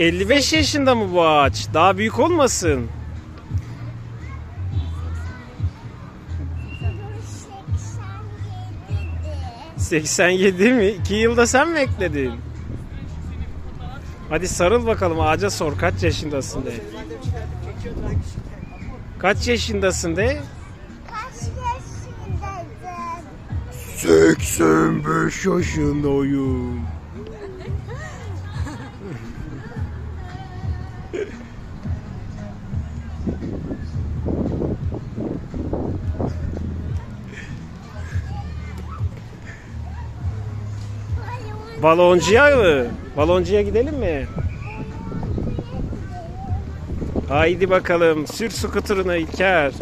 55 yaşında mı bu ağaç? Daha büyük olmasın. 87 mi? 2 yılda sen mi ekledin? Hadi sarıl bakalım ağaca sor kaç yaşındasın de. Kaç yaşındasın de? Kaç yaşındaydın? 85 yaşındayım. Baloncuya mı? Baloncuya gidelim mi? Haydi bakalım sür skuturunu İlker.